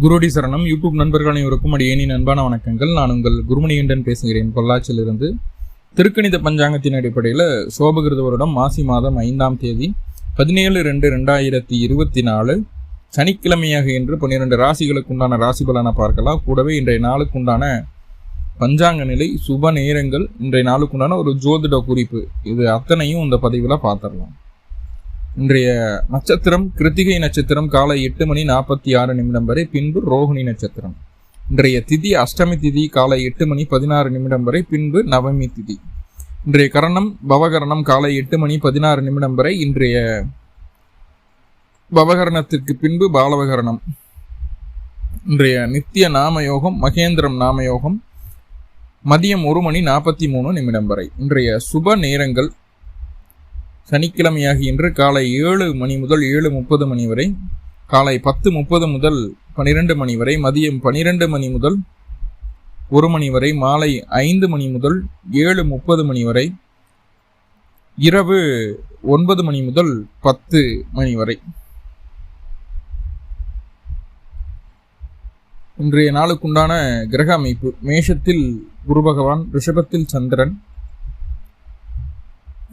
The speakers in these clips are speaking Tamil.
குருடி சரணம். யூடியூப் நண்பர்கள் அனைவருக்கும் அடியேனின் அன்பான வணக்கங்கள். நான் உங்கள் குருமணிகண்டன் பேசுகிறேன். பொள்ளாச்சியிலிருந்து திருக்கணித பஞ்சாங்கத்தின் அடிப்படையில் சோபகிருத வருடம் மாசி மாதம் ஐந்தாம் தேதி பதினேழு ரெண்டு ரெண்டாயிரத்தி இருபத்தி நாலு சனிக்கிழமையாக என்று பன்னிரெண்டு ராசிகளுக்கு உண்டான ராசி பலனை பார்க்கலாம். கூடவே இன்றைய நாளுக்கு உண்டான பஞ்சாங்க நிலை சுப நேரங்கள் இன்றைய நாளுக்குண்டான ஒரு ஜோதிட குறிப்பு. இது அத்தனையும் இந்த பதிவில் பார்த்துடலாம். இன்றைய நட்சத்திரம் கிருத்திகை நட்சத்திரம் காலை எட்டு மணி நாற்பத்தி ஆறு நிமிடம் வரை பின்பு ரோஹிணி நட்சத்திரம். இன்றைய திதி அஷ்டமி திதி காலை எட்டு மணி பதினாறு நிமிடம் வரை பின்பு நவமி திதி. இன்றைய கரணம் பவகரணம் காலை எட்டு மணி பதினாறு நிமிடம் வரை இன்றைய பவகரணத்திற்கு பின்பு பாலவகரணம். இன்றைய நித்திய நாமயோகம் மகேந்திரம் நாமயோகம் மதியம் ஒரு மணி நாற்பத்தி மூணு நிமிடம் வரை. இன்றைய சுப நேரங்கள் சனிக்கிழமையாக இன்று காலை ஏழு மணி முதல் ஏழு முப்பது மணி வரை காலை பத்து முப்பது முதல் பனிரெண்டு மணி வரை மதியம் பனிரெண்டு மணி முதல் ஒரு மணி வரை மாலை ஐந்து மணி முதல் ஏழு முப்பது மணி வரை இரவு ஒன்பது மணி முதல் பத்து மணி வரை. இன்றைய நாளுக்குண்டான கிரக அமைப்பு மேஷத்தில் குரு பகவான் ரிஷபத்தில் சந்திரன்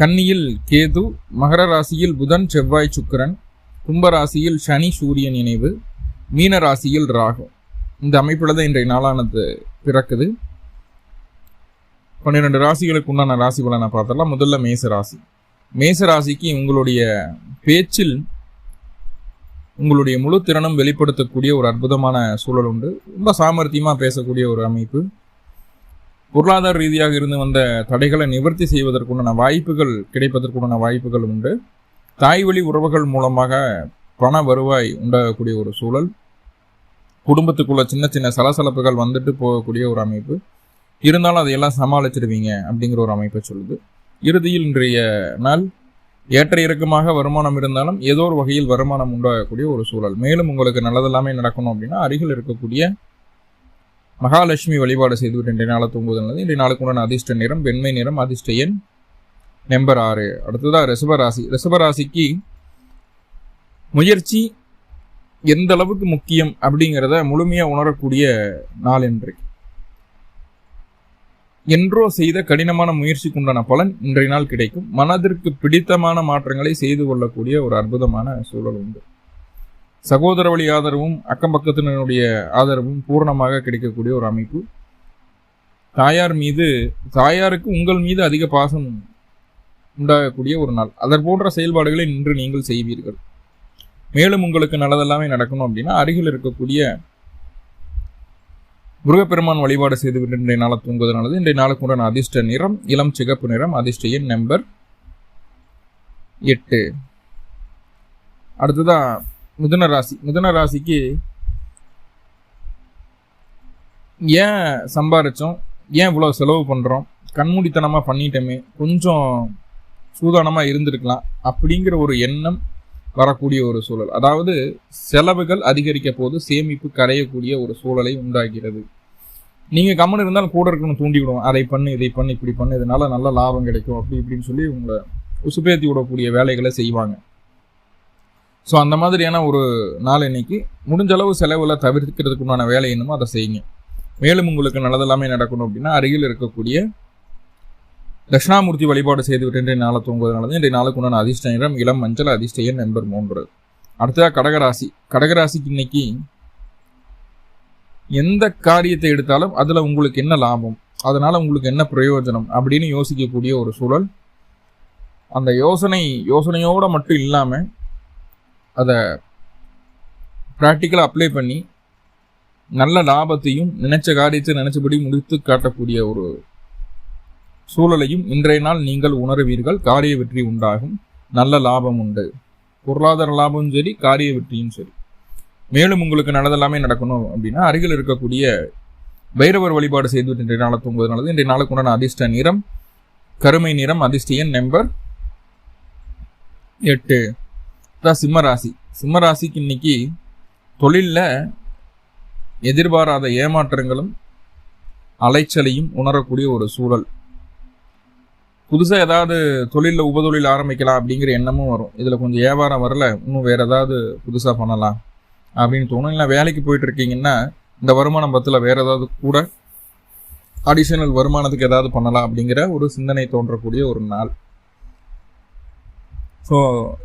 கன்னியில் கேது மகர ராசியில் புதன் செவ்வாய் சுக்கிரன் கும்பராசியில் சனி சூரியன் இணைவு மீன ராசியில் ராகு. இந்த அமைப்பில் தான் இன்றைய நாளானது பிறக்குது. பன்னிரெண்டு ராசிகளுக்கு உண்டான ராசி பலனை பார்த்தலாம் முதல்ல மேச ராசி. மேச ராசிக்கு உங்களுடைய பேச்சில் உங்களுடைய முழு திறனும் வெளிப்படுத்தக்கூடிய ஒரு அற்புதமான சூழல் உண்டு. ரொம்ப சாமர்த்தியமாக பேசக்கூடிய ஒரு அமைப்பு. பொருளாதார ரீதியாக இருந்து வந்த தடைகளை நிவர்த்தி செய்வதற்குண்டான வாய்ப்புகள் கிடைப்பதற்குண்டான வாய்ப்புகள் உண்டு. தாய்வழி உறவுகள் மூலமாக பண வருவாய் உண்டாகக்கூடிய ஒரு சூழல். குடும்பத்துக்குள்ள சின்ன சின்ன சலசலப்புகள் வந்துட்டு போகக்கூடிய ஒரு அமைப்பு. இருந்தாலும் அதையெல்லாம் சமாளிச்சிடுவீங்க அப்படிங்கிற ஒரு அமைப்பை சொல்லுது. இறுதியில் இன்றைய நாள் ஏற்ற இறக்கமாக வருமானம் இருந்தாலும் ஏதோ ஒரு வகையில் வருமானம் உண்டாகக்கூடிய ஒரு சூழல். மேலும் உங்களுக்கு நல்லதெல்லாமே நடக்கணும் அப்படின்னா அருகில் இருக்கக்கூடிய மகாலட்சுமி வழிபாடு செய்துவிட்டு இன்றைய நாளை தூங்குவது நல்லது இன்றைய நாளுக்கு அதிர்ஷ்ட நிறம் வெண்மை நிறம் அதிர்ஷ்ட எண் நம்பர் ஆறு. அடுத்ததாக ரிஷபராசி. ரிஷபராசிக்கு முயற்சி எந்த அளவுக்கு முக்கியம் அப்படிங்கிறத முழுமையாக உணரக்கூடிய நாள் என்று என்றோ செய்த கடினமான முயற்சிக்கு உண்டான பலன் இன்றைய நாள் கிடைக்கும். மனதிற்கு பிடித்தமான மாற்றங்களை செய்து கொள்ளக்கூடிய ஒரு அற்புதமான சூழல் உண்டு. சகோதர வழி ஆதரவும் அக்கம் பக்கத்தினருடைய ஆதரவும் பூரணமாக கிடைக்கக்கூடிய ஒரு அமைப்பு. தாயார் மீது தாயாருக்கு உங்கள் மீது அதிக பாசம் உண்டாகக்கூடிய ஒரு நாள். அதற் போன்ற செயல்பாடுகளை இன்று நீங்கள் செய்வீர்கள். மேலும் உங்களுக்கு நல்லதெல்லாமே நடக்கணும் அப்படின்னா அருகில் இருக்கக்கூடிய முருகப்பெருமான் வழிபாடு செய்துவிட்டு இன்றைய நாளை தூங்குவது நல்லது இன்றைய நாளுக்கு உண்டான அதிர்ஷ்ட நிறம் இளம் சிகப்பு நிறம் அதிர்ஷ்ட எண் நம்பர் எட்டு. அடுத்ததான் மிதுன ராசி மிதுன ராசிக்கு ஏன் சம்பாரிச்சோம்? ஏன் இவ்வளோ செலவு பண்ணுறோம் கண்மூடித்தனமாக பண்ணிட்டோமே. கொஞ்சம் சூதானமாக இருந்திருக்கலாம். அப்படிங்கிற ஒரு எண்ணம் வரக்கூடிய ஒரு சூழல். அதாவது செலவுகள் அதிகரிக்க போது சேமிப்பு கரையக்கூடிய ஒரு சூழலை உண்டாகிறது. நீங்கள் கம்மன் இருந்தாலும் கூட இருக்கணும் தூண்டி விடுவோம். அதை பண்ணு இதை பண்ணு இப்படி பண்ணு இதனால நல்ல லாபம் கிடைக்கும். அப்படி இப்படின்னு சொல்லி உங்களை உசுப்பேத்தி விடக்கூடிய வேலைகளை செய்வாங்க. ஸோ அந்த மாதிரியான ஒரு நாள் இன்னைக்கு முடிஞ்ச அளவு செலவில் தவிர்க்கிறதுக்கு உண்டான வேலை என்னமோ அதை செய்யுங்க. மேலும் உங்களுக்கு நல்லதெல்லாமே நடக்கணும் அப்படின்னா அருகில் இருக்கக்கூடிய தட்சிணாமூர்த்தி வழிபாடு செய்துவிட்டு இன்றைய நாளை தூங்குவதனால இன்றைய நாளுக்கு உண்டான அதிர்ஷ்ட நிறம் இளம் மஞ்சள் அதிர்ஷ்ட எண் நம்பர் மூன்று. அடுத்ததாக கடகராசி. கடகராசிக்கு இன்னைக்கு எந்த காரியத்தை எடுத்தாலும் அதில் உங்களுக்கு என்ன லாபம் அதனால் உங்களுக்கு என்ன பிரயோஜனம் அப்படின்னு யோசிக்கக்கூடிய ஒரு சூழல். அந்த யோசனை யோசனையோடு மட்டும் இல்லாமல் அதை ப்ராக்டிக்கலாக அப்ளை பண்ணி நல்ல லாபத்தையும் நினைச்ச காரியத்தை நினைச்சபடி முடித்து காட்டக்கூடிய ஒரு சூழலையும் இன்றைய நாள் நீங்கள் உணர்வீர்கள். காரிய வெற்றி உண்டாகும். நல்ல லாபம் உண்டு. பொருளாதார லாபமும் சரி காரிய வெற்றியும் சரி. மேலும் உங்களுக்கு நல்லதெல்லாமே நடக்கணும் அப்படின்னா அருகில் இருக்கக்கூடிய பைரவர் வழிபாடு செய்துவிட்டு இன்றைய நாளை தூங்குவது நல்லது. இன்றைய நாளுக்கு உண்டான அதிர்ஷ்ட நிறம் கருமை நிறம் அதிர்ஷ்டியன் நம்பர் எட்டு. சிம்ம ராசி. சிம்மராசிக்கு இன்னைக்கு தொழிலில் எதிர்பாராத ஏமாற்றங்களும் அலைச்சலையும் உணரக்கூடிய ஒரு சூழல். புதுசாக ஏதாவது தொழிலில் உபதொழில் ஆரம்பிக்கலாம் அப்படிங்கிற எண்ணமும் வரும். இதில் கொஞ்சம் வியாபாரம் வரல இன்னும் வேறு ஏதாவது புதுசாக பண்ணலாம் அப்படின்னு தோணும். இல்லை வேலைக்கு போயிட்டு இருக்கீங்கன்னா இந்த வருமானம் பத்தில் வேறு ஏதாவது கூட அடிஷனல் வருமானத்துக்கு ஏதாவது பண்ணலாம் அப்படிங்கிற ஒரு சிந்தனை தோன்றக்கூடிய ஒரு நாள். ஸோ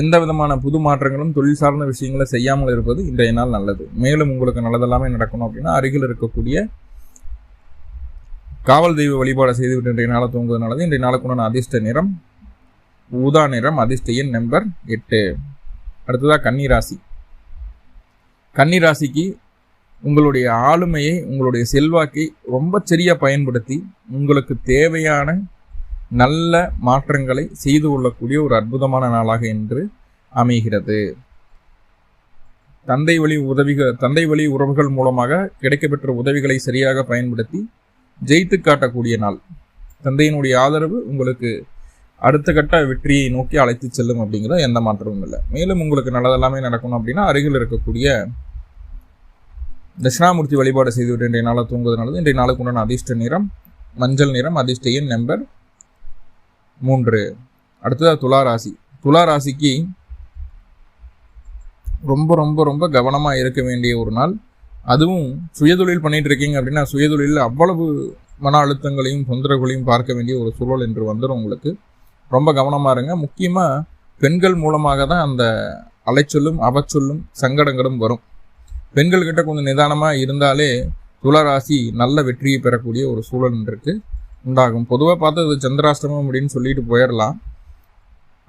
எந்த விதமான புது மாற்றங்களும் தொழில் சார்ந்த விஷயங்களை செய்யாமல் இருப்பது இன்றைய நாள் நல்லது. மேலும் உங்களுக்கு நல்லதெல்லாமே நடக்கணும் அப்படின்னா அருகில் இருக்கக்கூடிய காவல் தெய்வ வழிபாடு செய்துவிட்டு இன்றைய நாளை தூங்குவது இன்றைய நாளுக்குண்டான அதிர்ஷ்ட நிறம் ஊதா நிறம் அதிர்ஷ்ட எண் நம்பர் எட்டு. அடுத்ததாக கன்னிராசி. கன்னிராசிக்கு உங்களுடைய ஆளுமையை உங்களுடைய செல்வாக்கை ரொம்ப சரியாக பயன்படுத்தி உங்களுக்கு தேவையான நல்ல மாற்றங்களை செய்து கொள்ளக்கூடிய ஒரு அற்புதமான நாளாக என்று அமைகிறது. தந்தை வழி உதவிகள் தந்தை வழி உறவுகள் மூலமாக கிடைக்கப்பெற்ற உதவிகளை சரியாக பயன்படுத்தி ஜெயித்து காட்டக்கூடிய நாள். தந்தையினுடைய ஆதரவு உங்களுக்கு அடுத்த கட்ட வெற்றியை நோக்கி அழைத்து செல்லும் அப்படிங்கிற எந்த மாற்றமும் இல்லை. மேலும் உங்களுக்கு நல்லதெல்லாமே நடக்கணும் அப்படின்னா அருகில் இருக்கக்கூடிய தட்சிணாமூர்த்தி வழிபாடு செய்துவிட்டு இன்றைய நாளை தூங்குவதனால இன்றைய நாளுக்கு உண்டான அதிர்ஷ்ட நிறம் மஞ்சள் நிறம் அதிர்ஷ்ட எண் நம்பர் மூன்று. அடுத்ததாக துலா ராசி. துலா ராசிக்கு ரொம்ப ரொம்ப ரொம்ப கவனமாக இருக்க வேண்டிய ஒரு நாள். அதுவும் சுயதொழில் பண்ணிட்டு இருக்கீங்க அப்படின்னா சுயதொழிலில் அவ்வளவு மன அழுத்தங்களையும் தொந்தரவுகளையும் பார்க்க வேண்டிய ஒரு சூழல் என்று வந்துடும் உங்களுக்கு. ரொம்ப கவனமாக இருங்க. முக்கியமாக பெண்கள் மூலமாக தான் அந்த அலைச்சொல்லும் அவச்சொல்லும் சங்கடங்களும் வரும். பெண்கள்கிட்ட கொஞ்சம் நிதானமாக இருந்தாலே துளராசி நல்ல வெற்றியை பெறக்கூடிய ஒரு சூழல் இருக்குது உண்டாகும். பொதுவாக பார்த்து அது சந்திராஷ்டமம் அப்படின்னு சொல்லிட்டு போயிடலாம்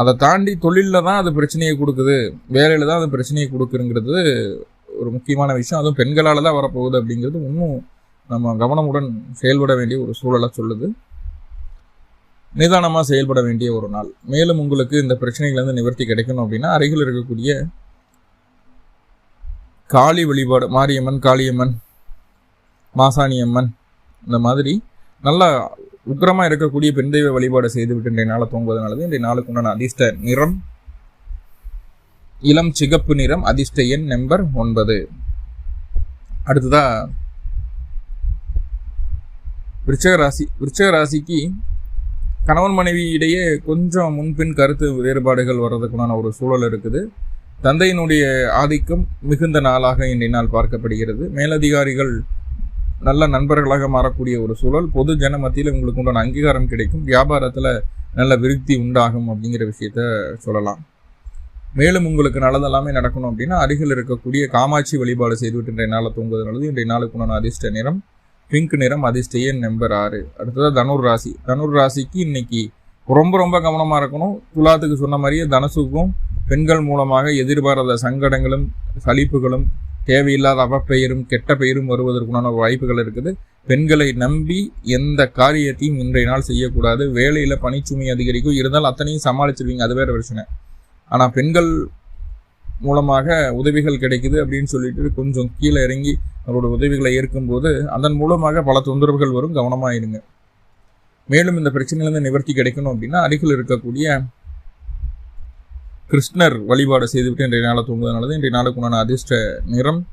அதை தாண்டி தொழிலில் தான் அது பிரச்சனையை கொடுக்குது. வேலையில் தான் அது பிரச்சனையை கொடுக்குங்கிறது ஒரு முக்கியமான விஷயம். அதுவும் பெண்களால் தான் வரப்போகுது அப்படிங்கிறது இன்னும் நம்ம கவனமுடன் செயல்பட வேண்டிய ஒரு சூழலை சொல்லுது. நிதானமாக செயல்பட வேண்டிய ஒரு நாள். மேலும் உங்களுக்கு இந்த பிரச்சனைகள்லேருந்து நிவர்த்தி கிடைக்கணும் அப்படின்னா அருகில் இருக்கக்கூடிய காளி வழிபாடு மாரியம்மன் காளியம்மன் மாசாணியம்மன் இந்த மாதிரி நல்லா உக்கிரமாக இருக்கக்கூடிய பெண் தெய்வ வழிபாடு செய்துவிட்டு இன்றைய நாளை தூங்குவதனாலது இன்றைய நாளுக்கு உண்டான அதிர்ஷ்ட நிறம் இளம் சிகப்பு நிறம் அதிர்ஷ்ட எண் நம்பர் ஒன்பது. அடுத்ததா விருச்சக ராசி விருச்சக ராசிக்கு கணவன் மனைவி இடையே கொஞ்சம் முன்பின் கருத்து வேறுபாடுகள் வர்றதுக்குண்டான ஒரு சூழல் இருக்குது. தந்தையினுடைய ஆதிக்கம் மிகுந்த நாளாக இன்றைய நாள் பார்க்கப்படுகிறது. மேலதிகாரிகள் நல்ல நண்பர்களாக மாறக்கூடிய ஒரு சூழல் பொது ஜன மத்தியில் உங்களுக்கு உண்டான அங்கீகாரம் கிடைக்கும் வியாபாரத்தில் நல்ல விருத்தி உண்டாகும் அப்படிங்கிற விஷயத்த சொல்லலாம். மேலும் உங்களுக்கு நல்லதெல்லாமே நடக்கணும் அப்படின்னா அருகில் இருக்கக்கூடிய காமாட்சி வழிபாடு செய்துவிட்டு இன்றைய நாளை தூங்குவது நல்லது. இன்றைய நாளுக்கு உண்டான அதிர்ஷ்ட நிறம் பிங்க் நிறம் அதிர்ஷ்ட எண் நம்பர் ஆறு. அடுத்ததாக தனுர் ராசி. தனுர் ராசிக்கு இன்னைக்கு ரொம்ப ரொம்ப கவனமாக இருக்கணும். துலாத்துக்கு சொன்ன மாதிரியே தனுசுக்கும் பெண்கள் மூலமாக எதிர்பாராத சங்கடங்களும் சலிப்புகளும் தேவையில்லாத அவப்பெயரும் கெட்ட பெயரும் வருவதற்குண்டான வாய்ப்புகள் இருக்குது. பெண்களை நம்பி எந்த காரியத்தையும் இன்றைய நாள் செய்யக்கூடாது. வேலையில் பணிச்சுமை அதிகரிக்கும். இருந்தால் அத்தனையும் சமாளிச்சிருவீங்க. அது வேறு பிரச்சனை. ஆனால் பெண்கள் மூலமாக உதவிகள் கிடைக்குது அப்படின்னு சொல்லிட்டு கொஞ்சம் கீழே இறங்கி அவரோட உதவிகளை ஏற்கும்போது அதன் மூலமாக பல தொந்தரவுகள் வரும். கவனமாக இருங்க. மேலும் இந்த பிரச்சனையிலேருந்து நிவர்த்தி கிடைக்கணும் அப்படின்னா அருகில் இருக்கக்கூடிய கிருஷ்ணர் வழிபாடு செய்துவிட்டு இன்றைய நாளை தூங்குவதனால இன்றைய நாளுக்கு உண்டான அதிர்ஷ்ட நிறம்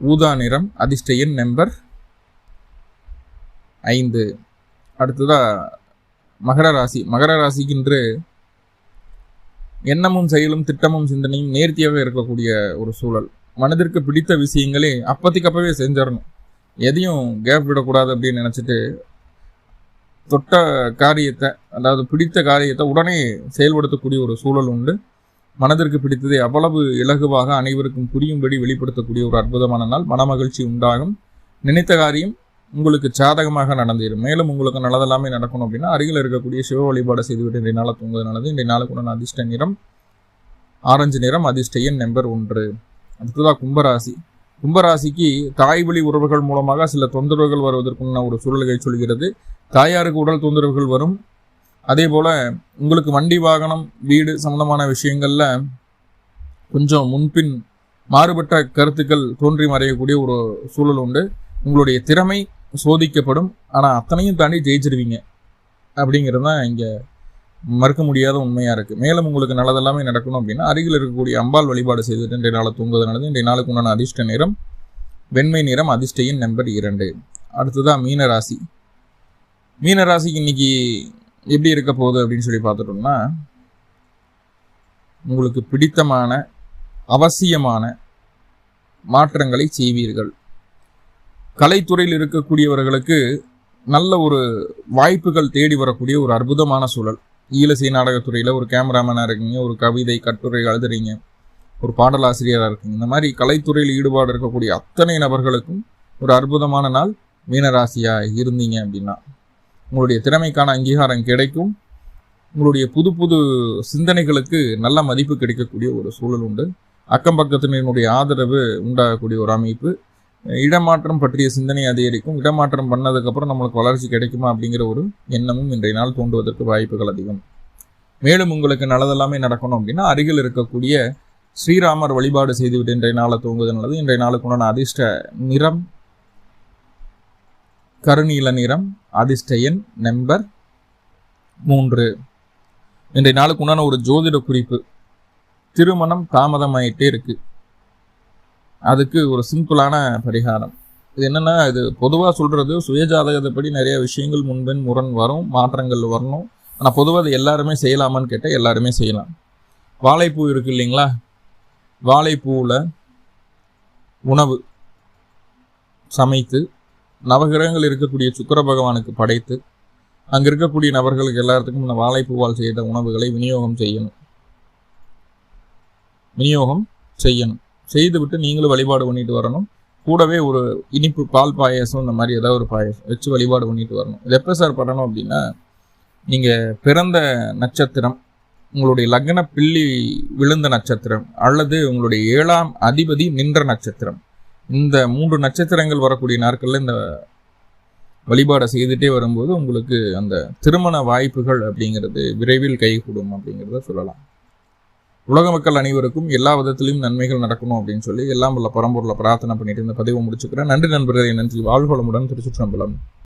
ஊதா நிறம் அதிர்ஷ்ட எண் நம்பர் ஐந்து. அடுத்ததாக மகர ராசி. மகர ராசிக்கு இன்று எண்ணமும் செயலும் திட்டமும் சிந்தனையும் நேர்த்தியாக இருக்கக்கூடிய ஒரு சூழல். மனதிற்கு பிடித்த விஷயங்களே அப்போதைக்கப்பவே செஞ்சிடணும். எதையும் கேப் விடக்கூடாது அப்படின்னு நினச்சிட்டு தொட்ட காரியத்தை அதாவது பிடித்த காரியத்தை உடனே செயல்படுத்தக்கூடிய ஒரு சூழல் உண்டு. மனதிற்கு பிடித்ததை அவ்வளவு இலகுவாக அனைவருக்கும் புரியும்படி வெளிப்படுத்தக்கூடிய ஒரு அற்புதமான நாள். மனமகிழ்ச்சி உண்டாகும். நினைத்த காரியம் உங்களுக்கு சாதகமாக நடந்துடும் மேலும் உங்களுக்கு நல்லதெல்லாமே நடக்கணும் அப்படின்னா அருகில் இருக்கக்கூடிய சிவ வழிபாடு செய்துவிட்டு இன்றைய நாளை தூங்குவது நல்லது. இன்றைய நாளுக்கு உண்டான அதிர்ஷ்ட நிறம் ஆரஞ்சு நிறம் அதிர்ஷ்ட எண் நம்பர் ஒன்று. அடுத்ததாக கும்பராசி. கும்பராசிக்கு தாய் வழி உறவுகள் மூலமாக சில தொந்தரவுகள் வருவதற்குன்ன ஒரு சூழல்களை சொல்கிறது. தாயாருக்கு உடல் தொந்தரவுகள் வரும். அதே போல் உங்களுக்கு வண்டி வாகனம் வீடு சம்பந்தமான விஷயங்களில் கொஞ்சம் முன்பின் மாறுபட்ட கருத்துக்கள் தோன்றி மறையக்கூடிய ஒரு சூழல் உண்டு. உங்களுடைய திறமை சோதிக்கப்படும். ஆனால் அத்தனையும் தாண்டி ஜெயிச்சிருவீங்க. அப்படிங்கிறது தான் இங்கே மறுக்க முடியாத உண்மையாக இருக்குது மேலும் உங்களுக்கு நல்லதெல்லாமே நடக்கணும் அப்படின்னா அருகில் இருக்கக்கூடிய அம்பாள் வழிபாடு செய்துட்டு இன்றைய நாளை தூங்குவது இன்றைய நாளுக்கு உண்டான அதிர்ஷ்ட நிறம் வெண்மை நிறம் அதிர்ஷ்டையின் நம்பர் இரண்டு. அடுத்ததாக மீனராசி. மீனராசிக்கு இன்னைக்கு எப்படி இருக்க போகுது அப்படின்னு சொல்லி பார்த்துட்டோம்னா உங்களுக்கு பிடித்தமான அவசியமான மாற்றங்களை செய்வீர்கள். கலைத்துறையில் இருக்கக்கூடியவர்களுக்கு நல்ல ஒரு வாய்ப்புகள் தேடி வரக்கூடிய ஒரு அற்புதமான சூழல். ஈழசை நாடகத்துறையில் ஒரு கேமராமேனாக இருக்கீங்க ஒரு கவிதை கட்டுரை எழுதுறீங்க ஒரு பாடலாசிரியராக இருக்கீங்க. இந்த மாதிரி கலைத்துறையில் ஈடுபாடு இருக்கக்கூடிய அத்தனை நபர்களுக்கும் ஒரு அற்புதமான நாள் மீனராசியாக இருந்தீங்க அப்படின்னா உங்களுடைய திறமைக்கான அங்கீகாரம் கிடைக்கும். உங்களுடைய புது புது சிந்தனைகளுக்கு நல்ல மதிப்பு கிடைக்கக்கூடிய ஒரு சூழல் உண்டு. அக்கம் பக்கத்தினருடைய ஆதரவு உண்டாகக்கூடிய ஒரு அமைப்பு. இடமாற்றம் பற்றிய சிந்தனை அதிகரிக்கும். இடமாற்றம் பண்ணதுக்கப்புறம் நம்மளுக்கு வளர்ச்சி கிடைக்குமா அப்படிங்கிற ஒரு எண்ணமும் இன்றைய நாள் தோன்றுவதற்கு வாய்ப்புகள் அதிகம். மேலும் உங்களுக்கு நல்லதெல்லாமே நடக்கணும் அப்படின்னா அருகில் இருக்கக்கூடிய ஸ்ரீராமர் வழிபாடு செய்துவிட்டு இன்றைய நாளை தூங்குவது நல்லது. இன்றைய நாளுக்குண்டான அதிர்ஷ்ட நிறம் கருநீல நிறம் அதிர்ஷ்டயன் நம்பர் மூன்று. இன்றைய நாளுக்கு உண்டான ஒரு ஜோதிட குறிப்பு. திருமணம் தாமதமாயிட்டே இருக்கு. அதுக்கு ஒரு சிம்பிளான பரிகாரம். இது என்னன்னா இது பொதுவாக சொல்கிறது சுயஜாதகத்தைப்படி நிறைய விஷயங்கள் முன்பின் முரண் வரும் மாற்றங்கள் வரணும். ஆனால் பொதுவாக அது எல்லாருமே செய்யலாமான்னு கேட்டால் எல்லாருமே செய்யலாம். வாழைப்பூ இருக்கு இல்லைங்களா? வாழைப்பூவில் உணவு சமைத்து நவகிரகங்கள் இருக்கக்கூடிய சுக்கர பகவானுக்கு படைத்து அங்கே இருக்கக்கூடிய நபர்களுக்கு எல்லாத்துக்கும் இந்த வாழைப்பூவால் செய்த உணவுகளை விநியோகம் செய்யணும். விநியோகம் செய்யணும். செய்துவிட்டு நீங்களும் வழிபாடு பண்ணிட்டு வரணும். கூடவே ஒரு இனிப்பு பால் பாயசம் இந்த மாதிரி ஏதாவது ஒரு பாயசம் வச்சு வழிபாடு பண்ணிட்டு வரணும். இது எப்போ சார் பண்ணணும் அப்படின்னா நீங்கள் பிறந்த நட்சத்திரம் உங்களுடைய லக்ன பில்லி விழுந்த நட்சத்திரம் அல்லது உங்களுடைய ஏழாம் அதிபதி நின்ற நட்சத்திரம். இந்த மூன்று நட்சத்திரங்கள் வரக்கூடிய நாட்களில் இந்த வழிபாடை செய்துட்டே வரும்போது உங்களுக்கு அந்த திருமண வாய்ப்புகள் அப்படிங்கிறது விரைவில் கைகூடும் அப்படிங்கிறத சொல்லலாம். உலக மக்கள் அனைவருக்கும் எல்லா விதத்திலையும் நன்மைகள் நடக்கணும் அப்படின்னு சொல்லி எல்லாம் உள்ள பரம்பொருளை பிரார்த்தனை பண்ணிட்டு இந்த பதிவை முடிச்சுக்கிறேன். நன்றி நண்பர்களே. நன்றி. வாழ்வளமுடன் திருச்சிற்றம்பலம்.